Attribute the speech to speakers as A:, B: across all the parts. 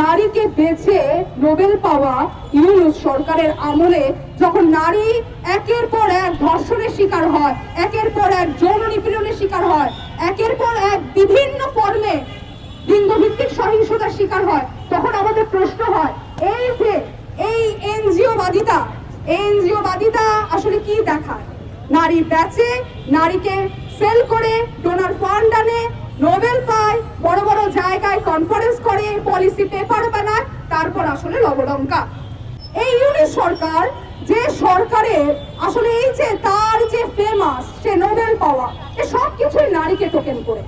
A: নারীকে বেছে নোবেল পাওয়া ইউনুস সরকারের আমলে যখন নারী একের পর এক ধর্ষণের শিকার হয়, একের পর এক যৌন নিপীড়নের শিকার হয়, একের পর এক বিভিন্ন ফর্মে লিঙ্গভিত্তিক সহিংসতার শিকার হয়, তখন আমাদের প্রশ্ন হয়, এই যে এই এনজিও বাদিতা এনজিও বাদিতা আসলে কি দেখায়? নারী বেচে নারীকে সেল করে ডোনার ফান্ড পলিসি পেপার বানায়? তারপর আসলে লবডঙ্কা এই ইউনিট সরকার, যে সরকারের আসলে এই যে তার যে ফেমাস সে নোবেল পাওয়া, এ সব কিছুই নারীকে টোকেন করে।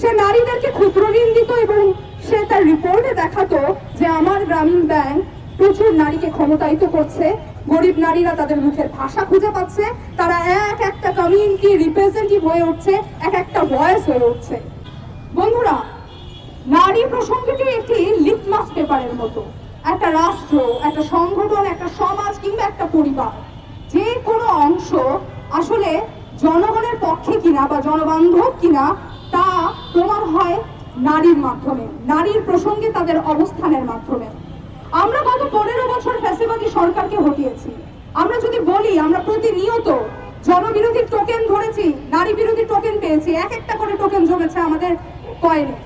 A: সে নারীদেরকে ক্ষুদ্র ঋণ দিত এবং সে তার রিপোর্টে দেখাতো যে আমার গ্রামীণ ব্যাংক প্রচুর নারীকে ক্ষমতায়িত করছে। গরিব নারীরা তাদের মুখের ভাষা খুঁজে পাচ্ছে। তারা এক একটা কমিউনিটি রিপ্রেজেন্টেটিভ হয়ে উঠছে, এক একটা ভয়েস হয়ে উঠছে। বন্ধুরা নারী প্রসঙ্গটি একটি লিটমাস পেপারের মতো। একটা রাষ্ট্র, একটা সংগঠন, একটা সমাজ কিংবা একটা পরিবার। যে কোনো অংশ আসলে জনগণের পক্ষে কিনা বা জনবান্ধব কিনা, তা প্রমাণ হয় নারীর মাধ্যমে, নারীর প্রসঙ্গে তাদের অবস্থানের মাধ্যমে। আমরা গত পনেরো বছর ফ্যাসিবাদী সরকারকে হটিয়েছি। আমরা যদি বলি, আমরা প্রতিনিয়ত জনবিরোধী টোকেন ধরেছি নারী বিরোধী টোকেন পেয়েছি, এক একটা করে টোকেন জমেছে আমাদের কয়েনে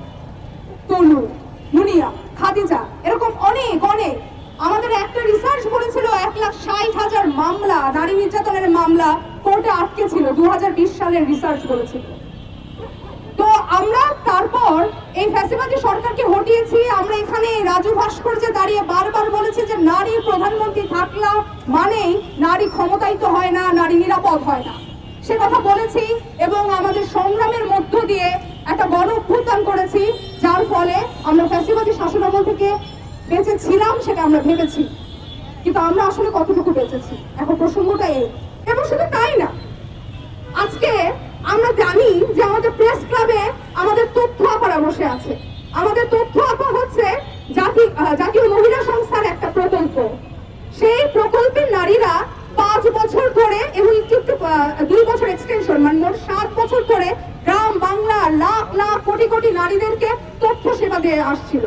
A: তনু মুনিয়া, খাদিজা, এরকম অনেক অনেক। আমাদের একটা রিসার্চ বলেছিল এক লাখ ষাট হাজার মামলা, নারী নির্যাতনের মামলা, কোর্টে আটকে ছিল দু সালের রিসার্চ বলেছিল। তো আমরা তারপর এই ফ্যাসিবাদী সরকারকে হটিয়েছি, আমরা এখানে রাজু ভাস্কর্যে দাঁড়িয়ে বারবার বলেছি যে নারী প্রধানমন্ত্রী থাকলা মানেই নারী ক্ষমতায়িত হয় না, নারী নিরাপদ হয় না। সে কথা বলেছি এবং আমাদের সংগ্রামের মধ্য দিয়ে একটা গণ অভ্যুত্থান করেছি, যার আমরা ফ্যাসিবাদী শাসনামল থেকে বেঁচে ছিলাম সেটা আমরা ভেবেছি। কিন্তু আমরা আসলে কতটুকু বেঁচেছি? এখন প্রসঙ্গটা এই। এবং শুধু তাই না, আজকে আমরা জানি যে আমাদের প্রেস ক্লাবে আমাদের তথ্য বসে আছে। আমাদের তথ্য আপা হচ্ছে জাতি জাতীয় মহিলা সংস্থার একটা প্রকল্প। সেই প্রকল্পের নারীরা পাঁচ বছর ধরে এবং একটু একটু দুই বছর এক্সটেনশন মানে মোট সাত বছর ধরে গ্রাম বাংলা লাখ লাখ কোটি কোটি নারীদেরকে তথ্য সেবা দিয়ে আসছিল।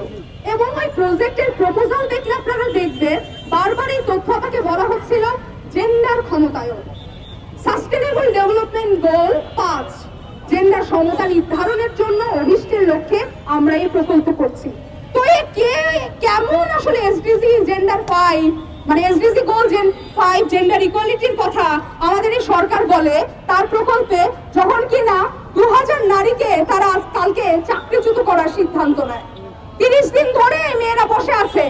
A: এবং ওই প্রজেক্টের প্রপোজাল দেখলে আপনারা দেখবেন, বারবার এই তথ্য আপাকে বলা হচ্ছিল জেন্ডার ক্ষমতায়ন। সাস্টেনেবল ডেভেলপমেন্ট গোল পাঁচ। জেন্ডার সমতা নির্ধারণের জন্য অভিষ্টের লক্ষ্যে আমরা এই প্রকল্প করছি। তো এ কে, কেমন আসলে এসডিজি জেন্ডার ফাইভ মানে এসডিজি গোল জেন ফাইভ জেন্ডার ইকুয়ালিটির কথা আমাদের এই সরকার বলে, তার প্রকল্পে যখন কিনা দু হাজার নারীকে তারা করার সিদ্ধান্ত নেয়। তিরিশ দিন ধরে মেয়েরা বসে আছে।